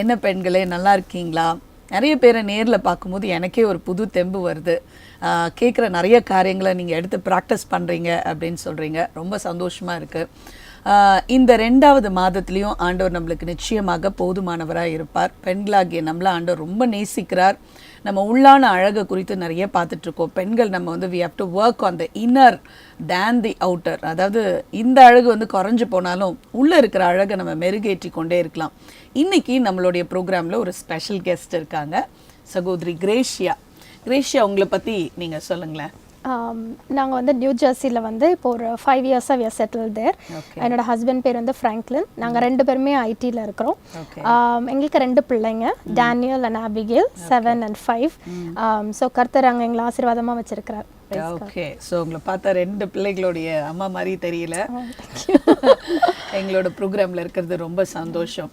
என்ன பெண்களே நல்லா இருக்கீங்களா? நிறைய பேரை நேரில் பார்க்கும்போது எனக்கே ஒரு புது தெம்பு வருது. கேட்குற நிறைய காரியங்களை நீங்கள் எடுத்து ப்ராக்டிஸ் பண்ணுறீங்க அப்படின்னு சொல்கிறீங்க ரொம்ப சந்தோஷமாக இருக்குது இந்த ரெண்டாவது மாதத்துலேயும் ஆண்டவர் நம்மளுக்கு நிச்சயமாக போதுமானவராக இருப்பார். பெண்களாகிய நம்மளை ஆண்டவர் ரொம்ப நேசிக்கிறார். நம்ம உள்ளான அழகை குறித்து நிறைய பார்த்துட்ருக்கோம். பெண்கள் நம்ம வந்து we have to work on the inner then the outer அதாவது இந்த அழகு வந்து குறைஞ்சு போனாலும் உள்ளே இருக்கிற அழகை நம்ம மெருகேற்றி கொண்டே இருக்கலாம். இன்றைக்கி நம்மளுடைய ப்ரோக்ராமில் ஒரு ஸ்பெஷல் கெஸ்ட் இருக்காங்க. சகோதரி கிரேஷியா கிரேஷியா உங்களை பற்றி நீங்கள் சொல்லுங்களேன். நாங்கள் வந்து நியூ ஜெர்சியில் வந்து இப்போ ஒரு ஃபைவ் இயர்ஸாக வி செட்டில் தேர். என்னோட ஹஸ்பண்ட் பேர் வந்து ஃப்ராங்க்லின் நாங்கள் ரெண்டு பேருமே ஐடியில் இருக்கிறோம். எங்களுக்கு ரெண்டு பிள்ளைங்க Daniel and Abigail seven and five so கர்த்தர் அங்கே எங்களை ஆசீர்வாதமாக வச்சிருக்கிறார். ஓகே ஸோ உங்களை பார்த்தா ரெண்டு பிள்ளைகளுடைய அம்மா மாதிரி தெரியல. எங்களோட ப்ரோக்ராமில் இருக்கிறது ரொம்ப சந்தோஷம்.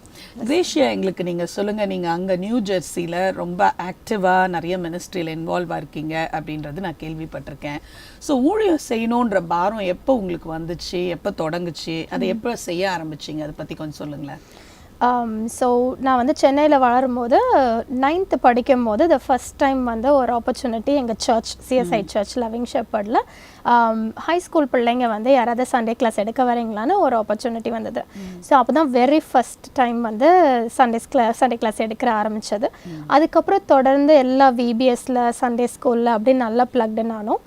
கிரேஷியா எங்களுக்கு நீங்கள் சொல்லுங்கள் நீங்கள் அங்கே நியூ ஜெர்சியில் ரொம்ப ஆக்டிவாக நிறைய மினிஸ்ட்ரியில் இன்வால்வ் இருக்கீங்க அப்படின்றது நான் கேள்விப்பட்டிருக்கேன். ஸோ ஊழியம் செய்யணுன்ற பாரம் எப்போ உங்களுக்கு வந்துச்சு? எப்போ தொடங்குச்சு? அதை எப்போ செய்ய ஆரம்பிச்சீங்க? அதை பற்றி கொஞ்சம் சொல்லுங்களேன். ஸோ நான் வந்து சென்னையில் வளரும்போது நைன்த்து படிக்கும் போது த ஃபஸ்ட் டைம் வந்து ஒரு ஆப்பர்ச்சுனிட்டி எங்கள் சர்ச் சிஎஸ்ஐ சர்ச் லவிங் ஷெப்பர்டில் ஹை ஸ்கூல் பிள்ளைங்க வந்து யாராவது சண்டே கிளாஸ் எடுக்க வரீங்களான்னு ஒரு ஆப்பர்ச்சுனிட்டி வந்தது. ஸோ அப்போ தான் வெரி ஃபஸ்ட் டைம் வந்து சண்டேஸ் கிளாஸ் சண்டே கிளாஸ் எடுக்கிற ஆரம்பித்தது அதுக்கப்புறம் தொடர்ந்து எல்லா விபிஎஸ்ல சண்டே ஸ்கூலில் அப்படி நல்லா ப்ளக்டு நானும்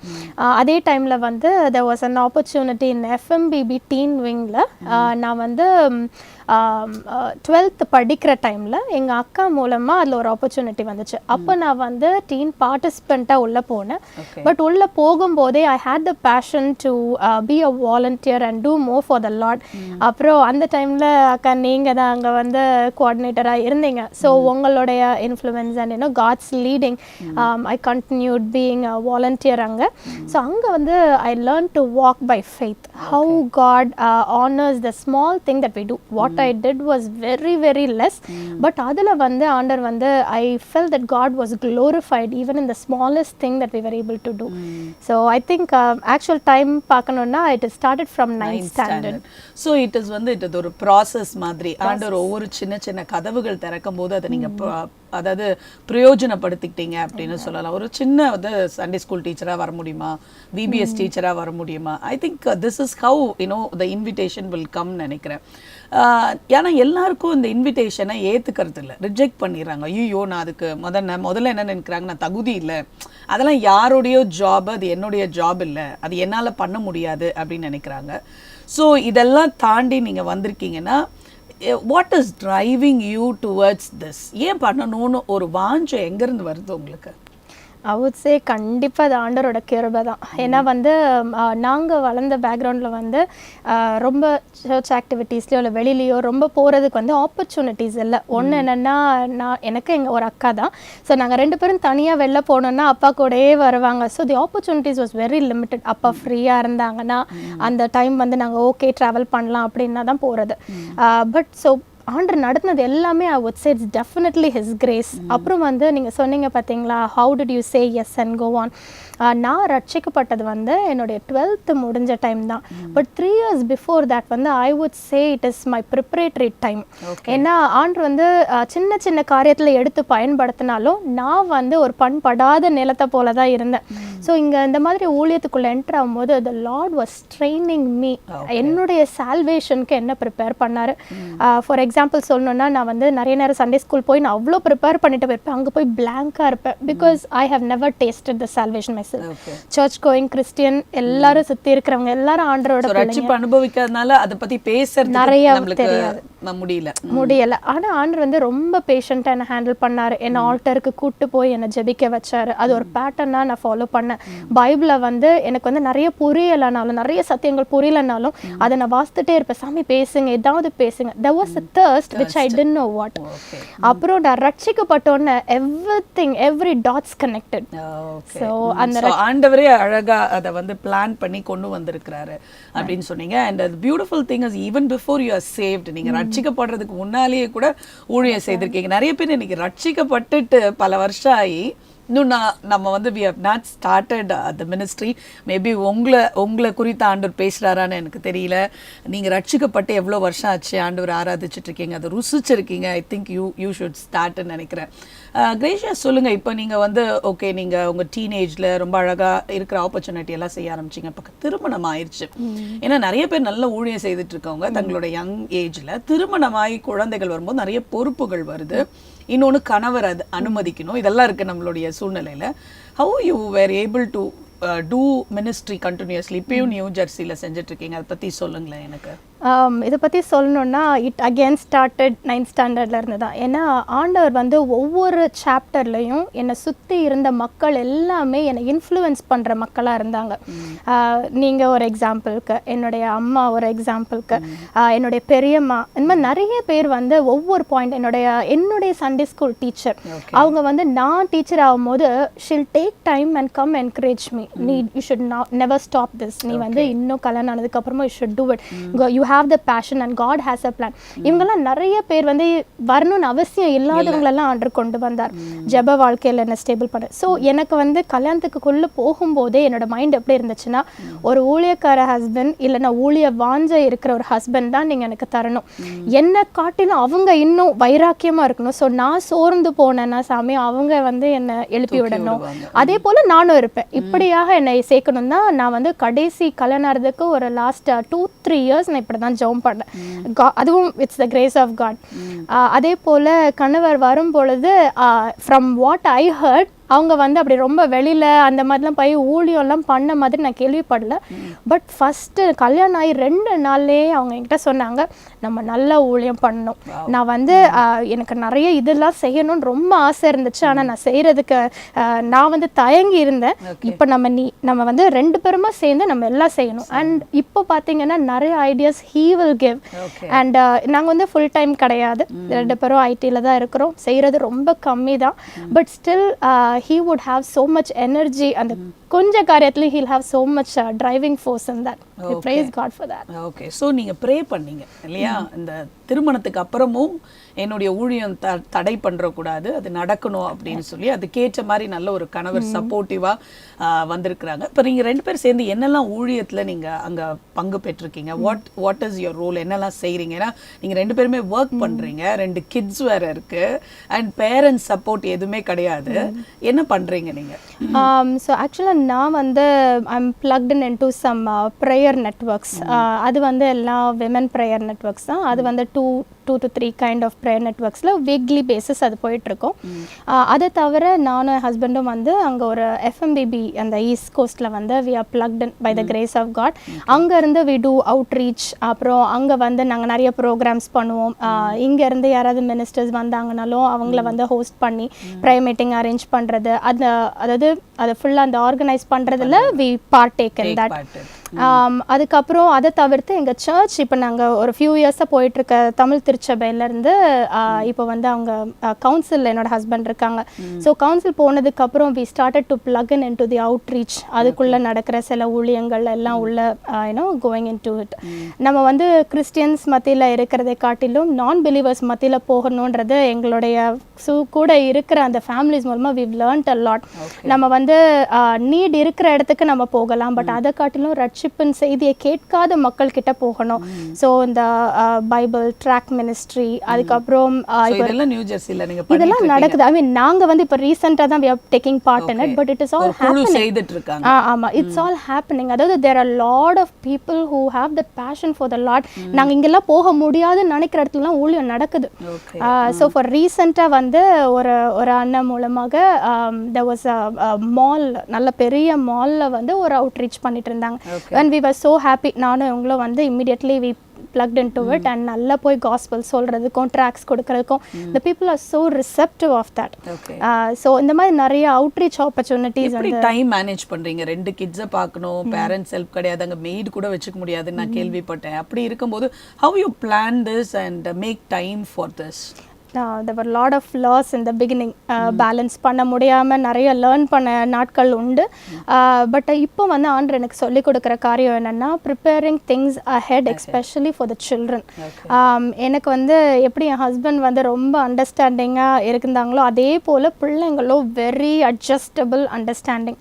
அதே டைமில் வந்து there was an opportunity in FMPB teen விங்கில் நான் வந்து டுவெல்த் படிக்கிற டைமில் எங்கள் அக்கா மூலமாக அதில் ஒரு ஆப்பர்ச்சுனிட்டி வந்துச்சு. அப்போ நான் வந்து டீன் பார்ட்டிசிபெண்ட்டாக உள்ளே போனேன். பட் உள்ளே போகும்போதே I had the passion to be a volunteer and do more for the Lord அப்புறம் அந்த டைமில் அக்கா நீங்கள் தான் அங்கே வந்து கோஆர்டினேட்டராக இருந்தீங்க. ஸோ உங்களுடைய influence and you know God's leading I continued being a volunteer அங்கே. ஸோ அங்கே வந்து I learn to walk by faith how God honours the small thing that we do what I did was very very less but அதில் வந்து ஆண்டர் வந்து I felt that God was glorified even in the smallest thing that we were able to do so I think actual time பார்க்கணுன்னா it started from ninth standard so it is வந்து it ஒரு process மாதிரி. ஆண்டவர் ஒவ்வொரு சின்ன சின்ன கதவுகள் திறக்கும் போது அதை நீங்க ப- அதாவது பிரயோஜனப்படுத்திக்கிட்டீங்க அப்படின்னு சொல்லலாம். ஒரு சின்ன வந்து சண்டே ஸ்கூல் டீச்சராக வர முடியுமா? விபிஎஸ் டீச்சராக வர முடியுமா? I think this is how you know the invitation will come நினைக்கிறேன். ஏன்னா எல்லாருக்கும் இந்த இன்விடேஷனை ஏத்துக்கிறது இல்லை. ரிஜெக்ட் பண்ணிடுறாங்க. ஐயோ நான் அதுக்கு முதல்ல முதல்ல என்ன நினைக்கிறாங்க? நான் தகுதி இல்லை. அதெல்லாம் யாருடைய ஜாப் அது என்னுடைய ஜாப் இல்லை. அது என்னால் பண்ண முடியாது அப்படின்னு நினைக்கிறாங்க. ஸோ இதெல்லாம் தாண்டி நீங்கள் வந்திருக்கீங்கன்னா what is driving you towards this ஏன் பண்ணணும்னு ஒரு வாஞ்சம் எங்கேருந்து வருது உங்களுக்கு? ஐ வுட் சே கண்டிப்பாக அது ஆண்டரோட கிருபை தான். ஏன்னா வந்து நாங்கள் வளர்ந்த பேக்ரவுண்டில் வந்து ரொம்ப சர்ச் ஆக்டிவிட்டீஸ்லையோ இல்லை வெளியிலையோ ரொம்ப போகிறதுக்கு வந்து ஆப்பர்ச்சுனிட்டிஸ் இல்லை. ஒன்று என்னென்னா நான் எனக்கு எங்கள் ஒரு அக்கா தான். ஸோ நாங்கள் ரெண்டு பேரும் தனியாக வெளில போனோம்னா அப்பா கூடயே வருவாங்க. So the opportunities was very limited அப்பா ஃப்ரீயாக இருந்தாங்கன்னா அந்த டைம் வந்து நாங்கள் ஓகே ட்ராவல் பண்ணலாம் அப்படின்னா தான் போகிறது பட் ஸோ ஆண்டர் நடத்தினது எல்லாமே I would say it's definitely his grace அப்புறம் வந்து நீங்கள் சொன்னீங்க பார்த்தீங்களா how did you say yes and go on நான் ரட்சிக்கப்பட்டது வந்து என்னுடைய டுவெல்த்து முடிஞ்ச டைம் தான். But three years before that வந்து I would say it is my preparatory time ஏன்னா ஆண்டர் வந்து சின்ன சின்ன காரியத்தில் எடுத்து பயன்படுத்தினாலும் நான் வந்து ஒரு பண்படாத நிலத்தை போல தான் இருந்தேன் ஸோ இங்கே இந்த மாதிரி ஊழியத்துக்குள்ளே என்டர் ஆகும்போது the Lord was training me என்னுடைய சால்வேஷனுக்கு என்ன ப்ரிப்பேர் பண்ணாரு? ஃபார் எக்ஸாம்பிள் சொல்லணும்னா நான் வந்து நிறைய நேரம் சண்டே ஸ்கூல் போய் நான் அவ்வளோ ப்ரிப்பேர் பண்ணிட்டு போயிருப்பேன். அங்கே போய் பிளாங்காக இருப்பேன். Because I have never tasted the salvation myself okay church going Christian எல்லாரும் சுற்றி இருக்கிறவங்க எல்லாரும் ஆண்டரோட அனுபவிக்கிறதுனால அதை பற்றி பேசுறது நிறைய தெரியாது. முடியல. முடியல. ஆனா ஆண்டர் வந்து ரொம்ப பேஷண்ட்டாக என்னை ஹேண்டில் பண்ணாரு. என்னை ஆல்டருக்கு கூட்டு போய் என்னை ஜெபிக்க வச்சாரு. அது ஒரு பேட்டர்னா நான் ஃபாலோ பண்ணேன். பைபிளை வந்து எனக்கு வந்து நிறைய புரியலைனாலும் நிறைய சத்தியங்கள் புரியலைனாலும் அதை நான் வாசித்துட்டே இருப்பேன். சாமி பேசுங்க. ஏதாவது பேசுங்க. There was a thirst which i didn't know what. Okay அப்புறம் நான் ரட்சிக்கப்பட்டோன்னே everything every dots connected so அந்த ஆண்டவரே அழகா அதை வந்து பிளான் பண்ணி கொண்டு வந்திருக்கிறாரு அப்படின்னு சொன்னீங்க. And beautiful thing is even before you are saved நீங்க ரட்சிக்கப்படுறதுக்கு முன்னாலேயே கூட ஊழியம் செய்திருக்கீங்க. நிறைய பேர் இன்னைக்கு ரட்சிக்கப்பட்டுட்டு பல வருஷம் ஆகி இன்னும் நான் நம்ம வந்து we have not started the ministry maybe உங்களை உங்களை குறித்த ஆண்டவர் பேசுகிறாரான்னு எனக்கு தெரியல. நீங்கள் ரட்சிக்கப்பட்டு எவ்வளோ வருஷம் ஆச்சு? ஆண்டவர் ஆராதிச்சிட்டு இருக்கீங்க. அதை ருசிச்சிருக்கீங்க. I think you you should ஸ்டார்ட்னு நினைக்கிறேன். கிரேஷியா சொல்லுங்கள் இப்போ நீங்கள் வந்து ஓகே நீங்கள் உங்கள் டீனேஜில் ரொம்ப அழகாக இருக்கிற ஆப்பர்ச்சுனிட்டி எல்லாம் செய்ய ஆரம்பிச்சிங்க. இப்போ திருமணம் ஆயிடுச்சு ஏன்னா நிறைய பேர் நல்ல ஊழியம் செய்துட்டு இருக்கவங்க தங்களோட யங் ஏஜில் திருமணமாகி குழந்தைகள் வரும்போது நிறைய பொறுப்புகள் வருது. இன்னொன்று கணவர் அது அனுமதிக்கணும். இதெல்லாம் இருக்குது நம்மளுடைய சூழ்நிலையில். How you were able to do ministry continuously இப்பயும் நியூ ஜெர்சியில் செஞ்சுட்டு இருக்கீங்க. அதை பற்றி சொல்லுங்களேன் எனக்கு. இதை பற்றி சொல்லணுன்னா இட் அகேன் ஸ்டார்டட் நைன்த் ஸ்டாண்டர்ட்ல இருந்து தான் ஏன்னா ஆண்டவர் வந்து ஒவ்வொரு சாப்டர்லையும் என்னை சுற்றி இருந்த மக்கள் எல்லாமே என்னை இன்ஃப்ளூயன்ஸ் பண்ணுற மக்களாக இருந்தாங்க. நீங்கள் ஒரு எக்ஸாம்பிளுக்கு என்னுடைய அம்மா ஒரு எக்ஸாம்பிளுக்கு என்னுடைய பெரியம்மா இந்த மாதிரி நிறைய பேர் வந்து ஒவ்வொரு பாயிண்ட் என்னுடைய என்னுடைய சண்டே ஸ்கூல் டீச்சர் அவங்க வந்து நான் டீச்சர் ஆகும்போது she'll take time and come encourage me. நீ you should never stop this நீ வந்து இன்னும் கல்யாணம் ஆனதுக்கப்புறமா you should do it you have the passion and God has a plan இவங்கெல்லாம் நிறைய பேர் வந்து வரணும்னு அவசியம் இல்லாதவங்களெல்லாம் ஆர்டர் கொண்டு வந்தார். ஜெப வாழ்க்கையில் என்ன ஸ்டேபிள் பண்ண. ஸோ எனக்கு வந்து கல்யாணத்துக்குள்ளே போகும்போதே என்னோட மைண்ட் எப்படி இருந்துச்சுன்னா ஒரு ஊழியக்கார ஹஸ்பண்ட் இல்லைன்னா ஊழிய வாஞ்ச இருக்கிற ஒரு ஹஸ்பண்ட் தான் நீங்கள் எனக்கு தரணும். என்னை காட்டிலும் அவங்க இன்னும் வைராக்கியமாக இருக்கணும். ஸோ நான் சோர்ந்து போனேன்னா சாமி அவங்க வந்து என்னை எழுப்பி விடணும். அதே போல் நானும் இருப்பேன். இப்படியாக என்னை சேர்க்கணும் தான் நான் வந்து கடைசி கல்யாணம் ஆகிறதுக்கு ஒரு லாஸ்ட் டூ த்ரீ இயர்ஸ் நான் இப்படி தான் ஜெபம் பண்ணேன் அதுவும் it's the grace of God அதே போல் கணவர் வரும் பொழுது ஃப்ரம் வாட் ஐ ஹர்ட் அவங்க வந்து அப்படி ரொம்ப வெளியில் அந்த மாதிரிலாம் போய் ஊழியம்லாம் பண்ண மாதிரி நான் கேள்விப்படல. பட் ஃபஸ்ட்டு கல்யாணம் ஆகி ரெண்டு நாள்லேயே அவங்க என்கிட்ட சொன்னாங்க நம்ம நல்ல ஊழியம் பண்ணணும். நான் வந்து எனக்கு நிறைய இதெல்லாம் செய்யணும்னு ரொம்ப ஆசை இருந்துச்சு. ஆனால் நான் செய்கிறதுக்கு நான் வந்து தயங்கி இருந்தேன். இப்போ நம்ம நீ நம்ம வந்து ரெண்டு பேருமா சேர்ந்து நம்ம எல்லாம் செய்யணும். அண்ட் இப்போ பார்த்தீங்கன்னா நிறைய ideas he will give. And நாங்கள் வந்து ஃபுல் டைம் கிடையாது. ரெண்டு பேரும் ஐடியில் தான் இருக்கிறோம். செய்கிறது ரொம்ப கம்மி தான் but still he would have so much energy and mm. கொஞ்ச காரியத்துலையும் he'll have so much driving force in that praise God for that okay so நீங்கள் ப்ரே பண்ணீங்க இல்லையா? இந்த திருமணத்துக்கு அப்புறமும் என்னுடைய ஊழியம் த தடை பண்ணுறக்கூடாது அது நடக்கணும் அப்படின்னு சொல்லி அதுக்கேற்ற மாதிரி நல்ல ஒரு கணவர் சப்போர்ட்டிவாக வந்திருக்கிறாங்க. இப்போ நீங்கள் ரெண்டு பேரும் சேர்ந்து என்னெல்லாம் ஊழியத்தில் நீங்கள் அங்கே பங்கு பெற்றிருக்கீங்க? What what is your role என்னெல்லாம் செய்கிறீங்க ஏன்னா நீங்கள் ரெண்டு பேருமே ஒர்க் பண்ணுறீங்க ரெண்டு கிட்ஸ் வேற இருக்கு. அண்ட் பேரண்ட்ஸ் சப்போர்ட் எதுவுமே கிடையாது. என்ன பண்ணுறீங்க நீங்கள் ஸோ ஆக்சுவலாக நான் வந்து I'm plugged in in to some prayer networks அது வந்து எல்லாம் விமன் ப்ரேயர் நெட்ஒர்க்ஸ் தான். அது வந்து two two to three kind of prayer நெட்ஒர்க்ஸில் weekly basis அது போயிட்டுருக்கோம். அதை தவிர நானும் ஹஸ்பண்டும் வந்து அங்கே ஒரு எஃப்எம்பிபி அந்த ஈஸ்ட் கோஸ்ட்டில் வந்து we are plugged in by the grace of God அங்கேருந்து வி டூ அவுட் ரீச் அப்புறம் அங்கே வந்து நாங்கள் நிறைய ப்ரோக்ராம்ஸ் பண்ணுவோம். இங்கேருந்து யாராவது மினிஸ்டர்ஸ் வந்தாங்கனாலும் அவங்கள வந்து ஹோஸ்ட் பண்ணி ப்ரையர் மீட்டிங் அரேஞ்ச் பண்ணுறது அந்த அதாவது அதை ஃபுல்லாக அந்த ஆர்கனைஸ் பண்ணுறதுல வி பார்ட்டேக் இன் தட் அதுக்கப்புறம் அதை தவிர்த்து எங்கள் சர்ச் இப்போ நாங்கள் ஒரு ஃபியூ இயர்ஸாக போயிட்டுருக்க தமிழ் திருச்சபையிலேருந்து இப்போ வந்து அவங்க கவுன்சில் என்னோட ஹஸ்பண்ட் இருக்காங்க. ஸோ கவுன்சில் போனதுக்கப்புறம் we started to plug in in to the outreach அதுக்குள்ளே நடக்கிற சில ஊழியங்கள் எல்லாம் உள்ள you know going in to it நம்ம வந்து கிறிஸ்டியன்ஸ் மத்தியில் இருக்கிறதை காட்டிலும் நான் பிலீவர்ஸ் மத்தியில் போகணுன்றது எங்களுடைய சு கூட இருக்கிற அந்த ஃபேமிலிஸ் மூலமாக we've learnt a lot. நம்ம வந்து நீட் இருக்கிற இடத்துக்கு நம்ம போகலாம். பட் அதை காட்டிலும் ரட்சிப்பின் செய்தியை கேட்காத மக்கள் கிட்ட போகணும் ஸோ இந்த பைபிள் ட்ராக் மினிஸ்ட்ரி அதுக்கப்புறம் இதெல்லாம் நீங்கள் நடக்குது. ஐ மீன் நாங்க வந்து இப்போ ரீசெண்டாக தான் we are taking part in it but it is all இருக்காங்க ஆ ஆமா. இட்ஸ் ஆல் ஹேப்பனிங் அதாவது there are lot of people who have that passion for the Lord நாங்க இங்கெல்லாம் போக முடியாதுன்னு நினைக்கிற இடத்துலலாம் ஊழியம் நடக்குது. ஸோ ஃபார் ரீசெண்டாக வந்து ஒரு ஒரு அண்ணன் மூலமாக த வாஸ் மால் நல்ல பெரிய மாலில் வந்து ஒரு அவுட் ரீச் பண்ணிட்டு இருந்தாங்க. And we were so happy நானும் இவங்களும் வந்து immediately we plugged into it and நல்லா போய் காஸ்பல் சொல்கிறதுக்கும் ட்ராக்ஸ் கொடுக்கறதுக்கும் the people are so receptive of that. Okay so இந்த மாதிரி நிறைய அவுட்ரீச் ஆப்பர்ச்சுனிட்டிஸ் எப்படி டைம் மேனேஜ் பண்றீங்க? ரெண்டு கிட்ஸை பார்க்கணும் பேரண்ட்ஸ் ஹெல்ப் கிடையாது அங்க மெய்டு கூட வச்சுக்க முடியாதுன்னு நான் கேள்விப்பட்டேன். அப்படி இருக்கும்போது how you plan this and make time for this there were lot of loss in the beginning balance பண்ண முடியாமல் நிறைய லேர்ன் பண்ண நாட்கள் உண்டு. பட் இப்போ வந்து ஆண்டர் எனக்கு சொல்லிக் கொடுக்குற காரியம் என்னென்னா preparing things ahead especially for the children எனக்கு வந்து எப்படி என் ஹஸ்பண்ட் வந்து ரொம்ப அண்டர்ஸ்டாண்டிங்காக இருந்தாங்களோ அதே போல் பிள்ளைங்களும் வெரி அட்ஜஸ்டபிள் அண்டர்ஸ்டாண்டிங்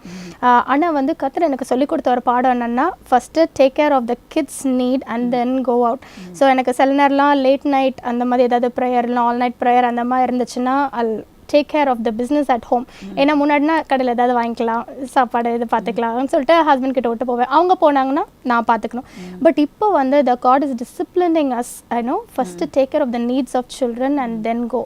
ஆனால் வந்து கத்தர் எனக்கு சொல்லிக் கொடுத்த ஒரு பாடம் என்னென்னா first take care of the kids need and then go out so எனக்கு சில நேரம்லாம் லேட் நைட் அந்த மாதிரி ஏதாவது ப்ரேயர் இல்லை ஆல் நைட் ப்ரேயர் அந்த மாதிரி இருந்துச்சுன்னா I'll take care of the business at home ஏன்னா முன்னாடினா கடையில் ஏதாவது வாங்கிக்கலாம் சாப்பாடு இது பார்த்துக்கலாம்னு சொல்லிட்டு ஹஸ்பண்ட் கிட்ட விட்டு போவேன். அவங்க போனாங்கன்னா நான் பார்த்துக்கணும் பட் இப்போ வந்து the God is disciplining us I know first take care of the needs of children and then go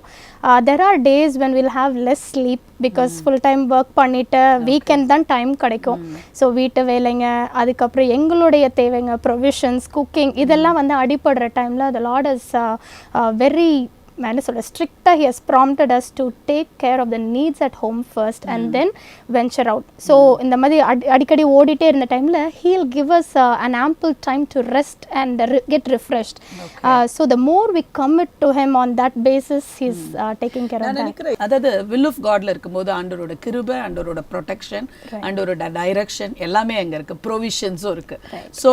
there are days when will have less sleep because full time work பண்ணிவிட்டு weekend தான் time கிடைக்கும். So வீட்டு வேலைங்க அதுக்கப்புறம் எங்களுடைய தேவைங்க provisions cooking இதெல்லாம் வந்து அடிப்படுற டைமில் த லாட் இஸ் வெரி என்ன சொல்கிறேன் ஸ்ட்ரிக்டாக he has prompted us to take care of the needs at home first and then venture out so இந்த மாதிரி அடி அடிக்கடி ஓடிட்டே இருந்த டைமில் he'll give us an ample time to rest and get refreshed so the more we commit to him on that basis he's taking care நான் of that நினைக்கிறேன் அதாவது வில் ஆஃப் காட்ல இருக்கும்போது ஆண்டவரோட கிருபை ஆண்டவரோட ப்ரொடெக்ஷன் ஆண்டவரோட டைரக்ஷன் எல்லாமே அங்க இருக்கு. ப்ரொவிஷன்ஸும் இருக்கு. So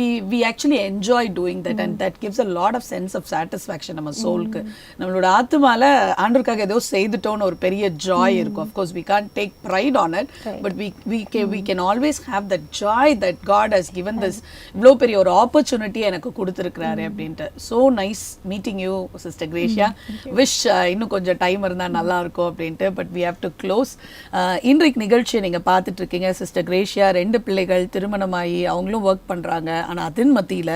we we actually enjoy doing that and that gives a lot of sense of satisfaction நம்ம சோலுக்கு நம்மளோட ஆத்துமால ஆண்டவருக்காக ஏதோ செய்துட்டோம்னு ஒரு பெரிய ஜாய் இருக்கும். Of course we can't take pride on it but we we K we can always have that joy that God has given this இவ்வளோ பெரிய ஒரு ஆப்பர்ச்சுனிட்டி எனக்கு கொடுத்துருக்கிறாரு அப்படின்ட்டு. So nice meeting you sister Gracia wish இன்னும் கொஞ்சம் time இருந்தால் நல்லா இருக்கும் அப்படின்ட்டு but we have to close இன்றைக்கு நிகழ்ச்சியை நீங்கள் பார்த்துட்டு இருக்கீங்க சிஸ்டர் கிரேஷியா ரெண்டு பிள்ளைகள் திருமணமாகி அவங்களும் ஒர்க் பண்ணுறாங்க ஆனால் அதன் மத்தியில்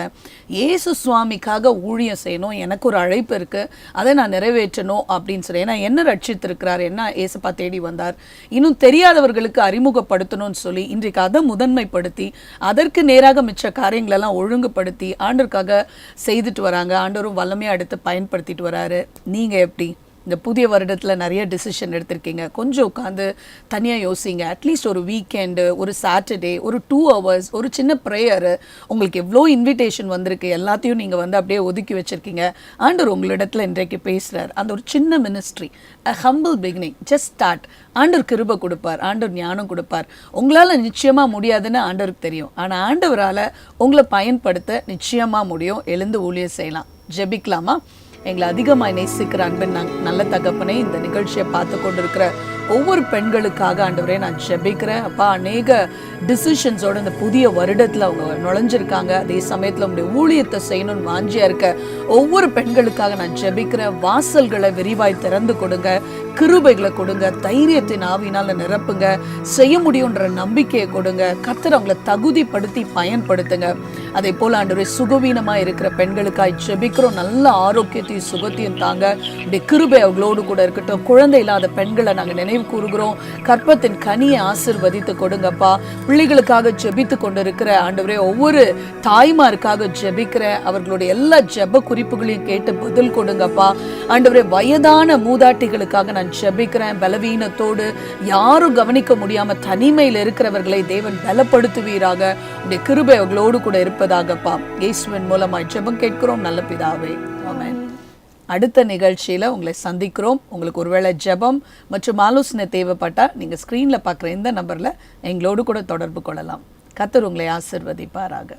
இயேசு சுவாமிக்காக ஊழியம் செய்யணும் எனக்கு ஒரு அழைப்பு இருக்குது அதை நான் நிறைவேற்றணும் அப்படின்னு சொல்லி. ஏன்னா என்ன ரட்சித்திருக்கிறார் என்ன ஏசப்பா தேடி வந்தார் இன்னும் தெரியாதவர்களுக்கு அறிமுகப்படுத்தணும்னு சொல்லி இன்றைக்கு அதை முதன்மைப்படுத்தி அதற்கு நேராக மிச்ச காரியங்களெல்லாம் ஒழுங்குபடுத்தி ஆண்டருக்காக செய்துட்டு வராங்க ஆண்டவரும் வல்லமையாக எடுத்து பயன்படுத்திட்டு வராரு. நீங்கள் எப்படி? இந்த புதிய வருடத்தில் நிறைய டிசிஷன் எடுத்திருக்கீங்க. கொஞ்சம் உட்காந்து தனியாக யோசிங்க. அட்லீஸ்ட் ஒரு வீக்கெண்டு ஒரு சாட்டர்டே ஒரு டூ ஹவர்ஸ் ஒரு சின்ன ப்ரேயரு உங்களுக்கு எவ்வளோ இன்விடேஷன் வந்திருக்கு எல்லாத்தையும் நீங்கள் வந்து அப்படியே ஒதுக்கி வச்சுருக்கீங்க. ஆண்டவர் உங்களிடத்தில் இன்றைக்கு பேசுகிறார் அந்த ஒரு சின்ன ministry a humble beginning just start ஆண்டவர் கிருப கொடுப்பார் ஆண்டவர் ஞானம் கொடுப்பார். உங்களால் நிச்சயமாக முடியாதுன்னு ஆண்டவருக்கு தெரியும். ஆனால் ஆண்டவரால் உங்களை பயன்படுத்த நிச்சயமாக முடியும். எழுந்து ஊழியர் செய்யலாம். ஜெபிக்கலாமா? எங்களை அதிகமாக நேசிக்கிற அன்பின் நான் நல்ல தகப்பனே இந்த நிகழ்ச்சியை பார்த்து கொண்டிருக்கிற ஒவ்வொரு பெண்களுக்காக ஆண்டவரே நான் ஜெபிக்கிறேன். அப்பா அநேக டிசிஷன்ஸோட இந்த புதிய வருடத்தில் அவங்க நுழைஞ்சிருக்காங்க. அதே சமயத்தில் உங்களுடைய ஊழியத்தை செய்யணும்னு வாஞ்சியா இருக்க ஒவ்வொரு பெண்களுக்காக நான் ஜெபிக்கிறேன். வாசல்களை விரிவாய் திறந்து கொடுங்க. கிருபைகளை கொடுங்க. தைரியத்தின் ஆவினால் நிரப்புங்க. செய்ய முடியுன்ற நம்பிக்கையை கொடுங்க. கத்தர் அவங்கள தகுதிப்படுத்தி பயன்படுத்துங்க. அதே போல் ஆண்டவரே சுகவீனமாக இருக்கிற பெண்களுக்காய் ஜெபிக்கிறோம். நல்ல ஆரோக்கியத்தையும் சுகத்தையும் தாங்க. இப்படி கிருபை அவங்களோடு கூட இருக்கட்டும். குழந்தை இல்லாத பெண்களை நாங்கள் நினைவு கூறுகிறோம். கற்பத்தின் கனியை ஆசிர்வதித்து கொடுங்கப்பா. பிள்ளைகளுக்காக ஜெபித்து கொண்டு இருக்கிற ஆண்டவரே ஒவ்வொரு தாய்மாருக்காக ஜெபிக்கிற அவர்களுடைய எல்லா ஜெப குறிப்புகளையும் கேட்டு பதில் கொடுங்கப்பா. ஆண்டவரே வயதான மூதாட்டிகளுக்காக நான் ஜெபிக்கிறேன். பலவீனத்தோடு யாரும் கவனிக்க முடியாமல் தனிமையில் இருக்கிறவர்களை தேவன் பலப்படுத்துவீராக. உடைய கிருபை அவர்களோடு கூட இருப்பதாகப்பா இயேசுவின் மூலமாய் ஜெபம் கேட்கிறோம். நல்ல பிதாவே ஆமென். அடுத்த நிகழ்ச்சியில உங்களை சந்திக்கிறோம். உங்களுக்கு ஒருவேளை ஜெபம் மற்றும் ஆலோசனை தேவைப்பட்டா நீங்க ஸ்க்ரீன்ல பார்க்குற இந்த நம்பர்ல எங்களோடு கூட தொடர்பு கொள்ளலாம். கத்தர் உங்களை ஆசிர்வதிப்பாராக.